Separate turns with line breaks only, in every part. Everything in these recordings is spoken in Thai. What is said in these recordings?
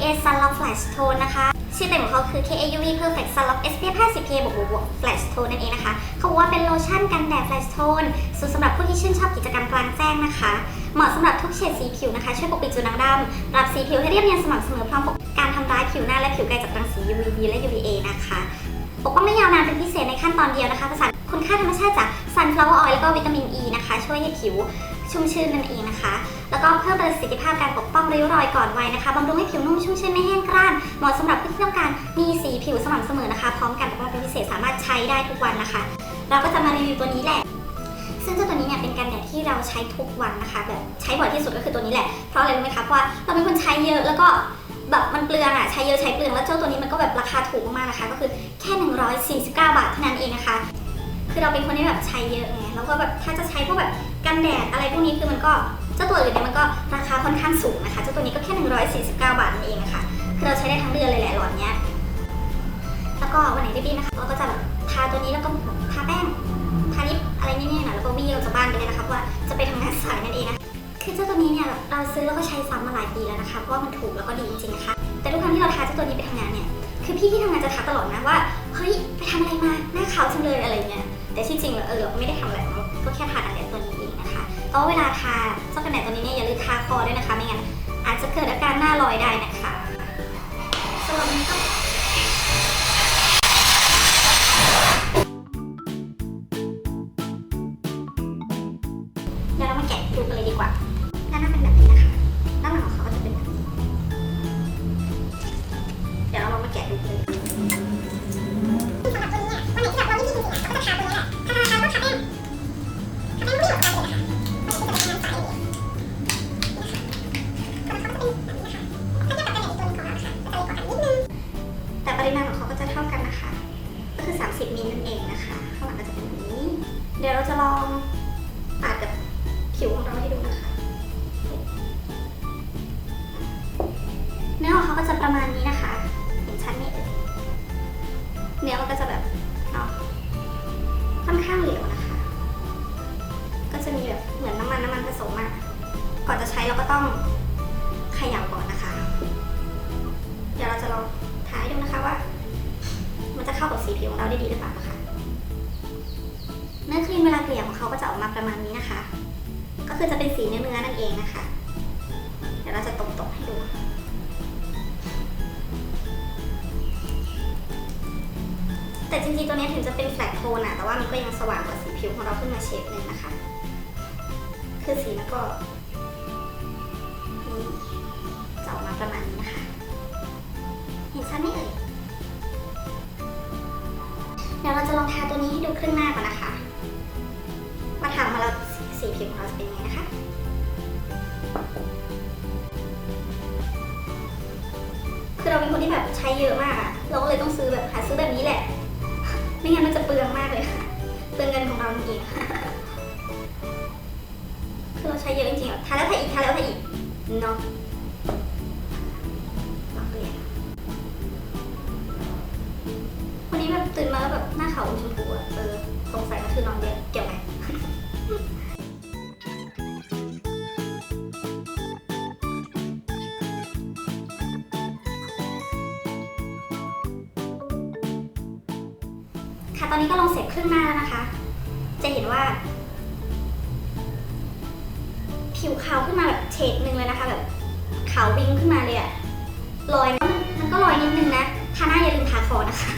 KA Sunlock Flash Tone นะคะ ชื่อเต็มของเขาคือ KA UV Perfect Sunlock SPF 50 PA บวกบวกบวก Flash Tone นั่นเองนะคะ เขาบอกว่าเป็นโลชั่นกันแดด Flash Tone สูตรสำหรับผู้ที่ชื่นชอบกิจกรรมกลางแจ้งนะคะ เหมาะสำหรับทุกเฉดสีผิวนะคะ ช่วยปกปิดจุดด่างดำปรับสีผิวให้เรียบเนียนสม่ำเสมอพร้อมปกการทำร้ายผิวหน้าและผิวกายจากรังสี UVB และ UVA นะคะปกป้องได้ยาวนานเป็นพิเศษในขั้นตอนเดียวนะคะผสานคุณค่าธรรมชาติจาก sunflower oil แล้วก็วิตามิน E นะคะ ช่วยให้ผิว ชุ่มชื่นนั่นเองนะคะ แล้วก็เพิ่มประสิทธิภาพการปกป้องริ้วรอยก่อนวัยนะคะบำรุงให้ผิวนุ่มชุ่มชื่นไม่แห้งกร้านเหมาะสำหรับผู้ที่ต้องการมีสีผิวสม่ำเสมอนะคะ พร้อมการปกป้องเป็นพิเศษสามารถใช้ได้ทุกวันนะคะ เราก็จะมารีวิวตัวนี้แหละซึ่งเจ้าตัวนี้เนี่ยเป็นกันแดดที่เราใช้ทุกวันนะคะแบบใช้บ่อยที่สุดก็คือตัวนี้แหละเพราะอะไรรู้ไหมคะเพราะว่าเราเป็นคนใช้เยอะแล้วก็แบบมันเปลืองอะใช้เยอะใช้เปลืองแล้วเจ้าตัวนี้มันก็แบบราคาถูกมากนะคะ ก็คือแค่ 149 บาทเท่านั้นเองนะคะ คือเราเป็นคนที่แบบใช้เยอะไงแล้วก็แบบถ้าจะใช้พวกแบบ กันแดดอะไรพวกนี้คือมันก็เจ้าตัวอื่นเนี่ยมันก็ราคาค่อนข้างสูงนะคะเจ้าตัวนี้ก็แค่ 149 บาทนั่นเองนะคะคือเราใช้ได้ทั้งเดือนเลยแหละหลอดเนี้ยแล้วก็วันไหนรีบๆนะคะเราก็จะแบบทาตัวนี้แล้วก็ทาแป้งทาลิปอะไรนี่ๆหน่อยแล้วก็วิ่งเราจะบ้านไปเลยนะคะเพราะว่าจะไปทำงานสายนั่นเองนะคือเจ้าตัวนี้เนี่ยเราซื้อแล้วก็ใช้ซ้ำมาหลายปีแล้วนะคะเพราะว่ามันถูกแล้วก็ดีจริงๆนะคะแต่ทุกครั้งที่เราทาเจ้าตัวนี้ไปทำงานเนี่ยคือพี่ที่ทำงานจะทักตลอดนะว่าเฮ้ยไปทำอะไรมาหน้าขาวจังเลยอะไรเงี้ยแต่ที่จริงแล้วเออเราไม่ได้ทำอะไรหรอกก็แค่ทากันแดดตัวนี้ เองนะคะแต่ว่าเวลาทาเจ้ากันแดดตัวนี้เนี่ยอย่าลืมทาคอด้วยนะคะ ไม่งั้นอาจจะเกิดอาการหน้าลอยได้นะคะสำหรับวันนี้ก็ ขย่าก่อนนะคะ เดี๋ยวเราจะลองทาให้ดูนะคะว่า มันจะเข้ากับสีผิวของเราได้ดีหรือเปล่านะคะเนื้อครีมเวลาเกลี่ยของเขาก็จะออกมาประมาณนี้นะคะ ก็คือจะเป็นสีเนื้อเนื้อนั่นเองนะคะ เดี๋ยวเราจะตบๆให้ดูแต่จริงๆตัวนี้ถึงจะเป็นแฟลตโทนอะแต่ว่ามันก็ยังสว่างกว่าสีผิวของเราขึ้นมาเชฟหนึ่งนะคะ คือสีมันก็ ประมาณนี้นะคะ เห็นชัดไหมเอ่ย เดี๋ยวเราจะลองทาตัวนี้ให้ดูครึ่งหน้าก่อนนะคะ มาทำมาแล้วสีผิวของเราจะเป็นยังไงนะคะคือเราเป็นคนที่แบบใช้เยอะมากอะเราก็เลยต้องซื้อแบบหาซื้อแบบนี้แหละ ไม่งั้นมันจะเปลืองมากเลยค่ะ เปลืองเงินของเราจริงคือเราใช้เยอะจริงๆทาแล้วทาอีกทาแล้วทาอีกเนาะ ค่ะ ตอนนี้ก็ลงเสร็จครึ่งหน้าแล้วนะคะ จะเห็นว่า ผิวขาวขึ้นมาแบบเฉดหนึ่งเลยนะคะ แบบขาววิงขึ้นมาเลยอะรอยมันมันก็รอยนิดนึงนะทาหน้าอย่าลืมทาคอนะคะ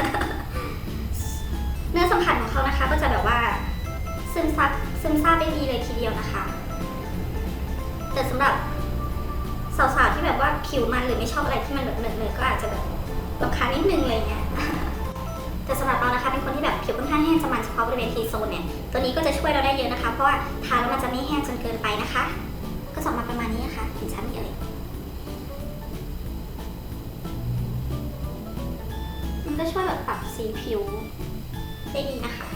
เนื้อสัมผัสของเขานะคะ ก็จะแบบว่า ซึมซับซึมซาบได้ดีเลยทีเดียวนะคะ แต่สำหรับสาวๆที่แบบว่าผิวมันหรือไม่ชอบอะไรที่มันแบบเหนอะๆก็อาจจะแบบรำคาญนิดนึงอะไรเงี้ย ริเวณทีโซนเนี่ย ตัวนี้ก็จะช่วยเราได้เยอะนะคะ เพราะว่าทาแล้วมันจะไม่แห้งจนเกินไปนะคะ ก็จะออกมาประมาณนี้นะคะเห็นชัดไหมเอ่ยมันก็ช่วยแบบปรับสีผิวได้ดีนะคะ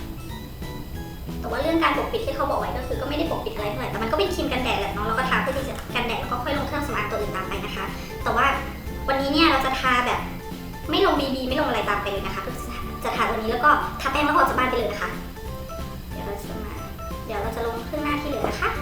แต่ว่าเรื่องการปกปิดที่เขาบอกไว้ก็คือก็ไม่ได้ปกปิดอะไรเท่าไหร่ แต่มันก็เป็นครีมกันแดดแหละเนาะ แล้วก็ทาเพื่อที่จะกันแดดแล้วก็ค่อยลงเครื่องสำอางตัวอื่นตามไปนะคะ แต่ว่าวันนี้เนี่ยเราจะทาแบบไม่ลงบีบีไม่ลงอะไรตามไปเลยนะคะ ก็จะทาตัวนี้แล้วก็ทาแป้งแล้วออกจากบ้านไปเลยนะคะ๋ยวเราจะลงเครื่งหน้าที่เหลือนะคะ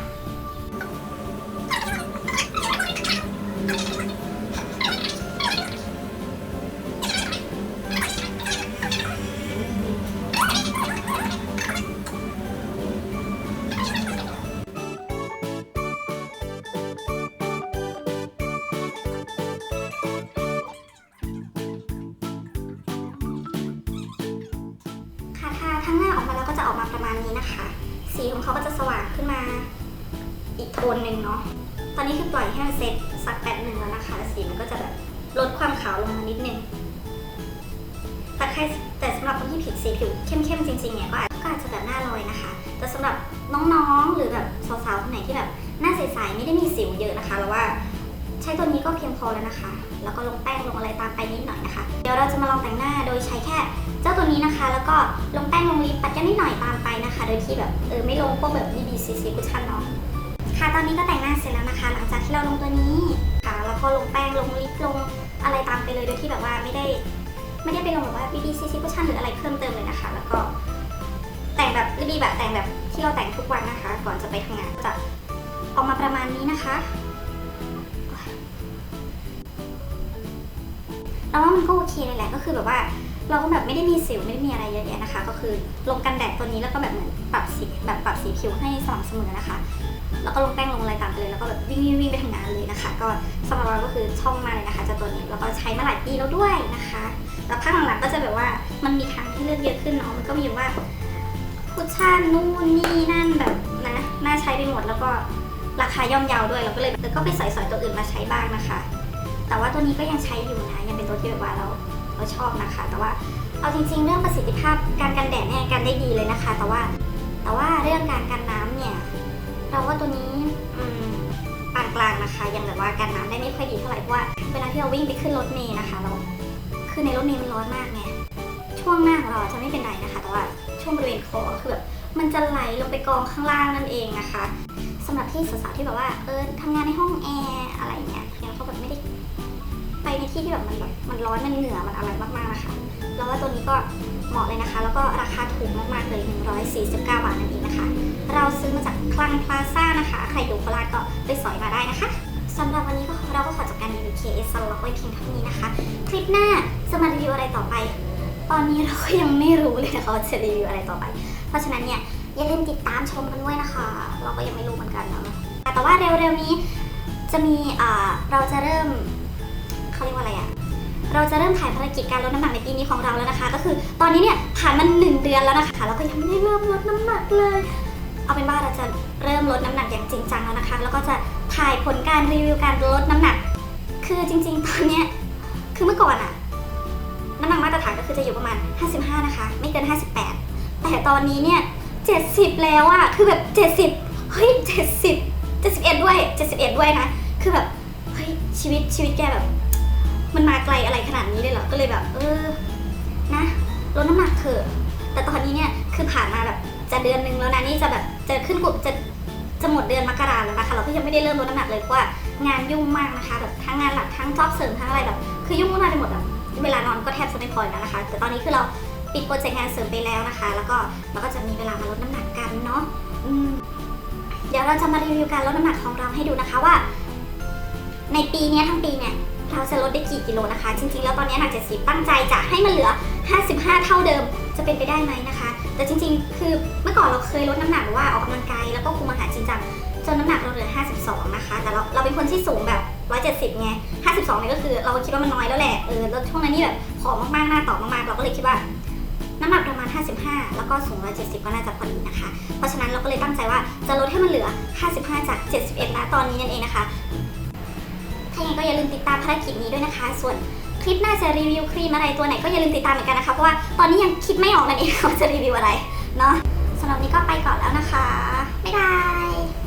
ทั้งหน้าออกมาแล้วก็จะออกมาประมาณนี้นะคะ สีของเขาก็จะสว่างขึ้นมาอีกโทนหนึ่งเนาะ ตอนนี้คือปล่อยให้มันเซ็ตสักแปดหนึ่งแล้วนะคะสีมันก็จะแบบลดความขาวลงมานิดนึง แต่ใครแต่สำหรับคนที่ผิวสีผิวเข้มๆจริงๆเนี่ยก็อาจก็อาจะแบบหน้าลอยนะคะ แต่สำหรับน้องๆหรือแบบสาวๆคนไหนที่แบบหน้าใสๆไม่ได้มีสิวเยอะนะคะแล้วว่า ใช้ตัวนี้ก็เพียงพอแล้วนะคะ แล้วก็ลงแป้งลงอะไรตามไปนิดหน่อยนะคะ เดี๋ยวเราจะมาลองแต่งหน้าโดยใช้แค่เจ้าตัวนี้นะคะ แล้วก็ลงแป้งลงลิปปัดกันนิดหน่อยตามไปนะคะ โดยที่แบบเออไม่ลงพวกแบบ BBCC คุชชั่นเนาะค่ะตอนนี้ก็แต่งหน้าเสร็จแล้วนะคะ หลังจากที่เราลงตัวนี้ค่ะแล้วก็ลงแป้งลงลิปลงอะไรตามไปเลยโดยที่แบบว่าไม่ได้ไม่ได้ไปลงแบบว่า BB CC cushion หรืออะไรเพิ่มเติมเลยนะคะ แล้วก็แต่งแบบรีบแบบแต่งแบบที่เราแต่งทุกวันนะคะ ก่อนจะไปทำงานจะออกมาประมาณนี้นะคะ เราว่ามันก็โอเคเลยแหละก็คือแบบว่า เราก็แบบไม่ได้มีสิวไม่ได้มีอะไรเยอะแยะนะคะ ก็คือลงกันแดดตัวนี้แล้วก็แบบเหมือนปรับสีแบบปรับสีผิวให้สม่ำเสมอนะคะ แล้วก็ลงแป้งลงอะไรตามไปเลยแล้วก็แบบวิ่งวิ่งวิ่งไปทำงานเลยนะคะ ก็สำหรับเราก็คือช่องมาเลยนะคะเจะตัวนี้แล้วก็ใช้มาหลายปีแล้วด้วยนะคะแล้วภาคหลังๆก็จะแบบว่ามันมีทางที่เลือกเยอะขึ้นเนาะมันก็มีว่าคุชชั่นนู่นนี่นั่นแบบนะน่าใช้ไปหมดแล้วก็ราคาย่อมเยาวด้วยเราก็เลยก็ไปใส่สอยตัวอื่นมาใช้บ้างนะคะ แต่ว่าตัวนี้ก็ยังใช้อยู่นะยังเป็นตัวที่แบบว่าเราเราชอบนะคะ แต่ว่าเอาจริง ๆ เรื่องประสิทธิภาพการกันแดดเนี่ยกันได้ดีเลยนะคะ แต่ว่าแต่ว่าเรื่องการกันน้ำเนี่ยเราว่าตัวนี้อืมปานกลางนะคะยังแบบว่ากันน้ำได้ไม่ค่อยดีเท่าไหร่เพราะว่าเวลาที่เราวิ่งไปขึ้นรถเมล์นะคะเราคือในรถเมล์มันร้อนมากไงช่วงหน้าของเราจะไม่เป็นไรนะคะ แต่ว่าช่วงบริเวณคอคือแบบมันจะไหลลงไปกองข้างล่างนั่นเองนะคะสำหรับที่สาวๆที่แบบว่าเออทำงานในห้องแอร์อะไรเงี้ยแล้วก็แบบไม่ได้ ไปในที่ที่แบบมันแบบมันร้อนมันเหงื่อมันอะไรมากๆนะคะเราว่าตัวนี้ก็เหมาะเลยนะคะ แล้วก็ราคาถูกมากๆเลย 149 บาทนั่นเองนะคะ เราซื้อมาจากคลังพลาซ่านะคะใครอยู่โคราชก็ไปสอยมาได้นะคะสำหรับวันนี้ก็เราก็ขอจบการรีวิว KS สล็อกไว้เพียงเท่านี้นะคะ คลิปหน้าจะมารีวิวอะไรต่อไป ตอนนี้เราก็ยังไม่รู้เลยนะคะว่าจะรีวิวอะไรต่อไป เพราะฉะนั้นเนี่ยอย่าลืมติดตามชมกันด้วยนะคะ เราก็ยังไม่รู้เหมือนกันเนาะแต่ว่าเร็วๆนี้จะมีเราจะเริ่ม เขาเรียกว่าอะไรอะเราจะเริ่มถ่ายภารกิจการลดน้ำหนักในปีนี้ของเราแล้วนะคะ ก็คือตอนนี้เนี่ยผ่านมาหนึ่งเดือนแล้วนะคะเราก็ยังไม่ได้เริ่มลดน้ำหนักเลย เอาเป็นว่าเราจะเริ่มลดน้ำหนักอย่างจริงจังแล้วนะคะ แล้วก็จะถ่ายผลการรีวิวการลดน้ำหนัก คือจริง ๆ ตอนเนี้ยคือเมื่อก่อนอะน้ำหนักมาตรฐานก็คือจะอยู่ประมาณ 55 นะคะ ไม่เกิน 58 แต่ตอนนี้เนี่ย 70 แล้วอะคือแบบ 70 เฮ้ย 70 71 ด้วย 71 ด้วยนะ คือแบบ เฮ้ย ชีวิตชีวิตแกแบบ มันมาไกลอะไรขนาดนี้เลยเหรอ ก็เลยแบบ เออ นะลดน้ำหนักเถอะ แต่ตอนนี้เนี่ยคือผ่านมาแบบจะเดือนหนึงแล้วนะนี่จะแบบจะขึ้นกลุ่มจะจะหมดเดือนมกราแล้วนะคะเราก็ยังไม่ได้เริ่มลดน้ำหนักเลยเพราะว่างานยุ่งมากนะคะแบบทั้งงานหลักทั้งจอบเสริมทั้งอะไรแบบคือยุ่งมากไปหมดแบบเวลานอนก็แทบจะไม่พออยู่แล้วนะคะ แต่ตอนนี้คือเราปิดโปรเจกต์งานเสริมไปแล้วนะคะ แล้วก็เราก็จะมีเวลามาลดน้ำหนักกันเนาะอืมเดี๋ยวเราจะมารีวิวการลดน้ำหนักของเราให้ดูนะคะว่า ในปีนี้ทั้งปีเนี่ย เราจะลดได้กี่กิโลนะคะ จริงๆ แล้วตอนนี้หนักเจ็ดสิบตั้งใจจะให้มันเหลือ 55 เท่าเดิมจะเป็นไปได้ไหมนะคะ แต่จริงๆ คือเมื่อก่อนเราเคยลดน้ำหนักว่าออกกำลังกายแล้วก็คุมอาหารจริงจังจนน้ำหนักเราเหลือ 52 นะคะ แต่เราเราเป็นคนที่สูงแบบ 170 ไง 52เนี่ยก็คือเราคิดว่ามันน้อยแล้วแหละ เออ แล้วช่วงนั้นนี่แบบผอมมากๆ หน้าต่อมากๆ เราก็เลยคิดว่า น้ำหนักประมาณ 55 แล้วก็สูง 170 ก็น่าจะพอดีนะคะ เพราะฉะนั้นเราก็เลยตั้งใจว่าจะลดให้มันเหลือ 55 จาก 71 นะ ตอนนี้นั่นเองนะคะ ถ้าอย่างไรก็อย่าลืมติดตามภารกิจนี้ด้วยนะคะ ส่วนคลิปหน้าจะรีวิวครีมอะไรตัวไหนก็อย่าลืมติดตามเหมือนกันนะคะ เพราะว่าตอนนี้ยังคิดไม่ออกนั่นเองว่าจะรีวิวอะไรเนาะสำหรับนี้ก็ไปก่อนแล้วนะคะ บ๊ายบาย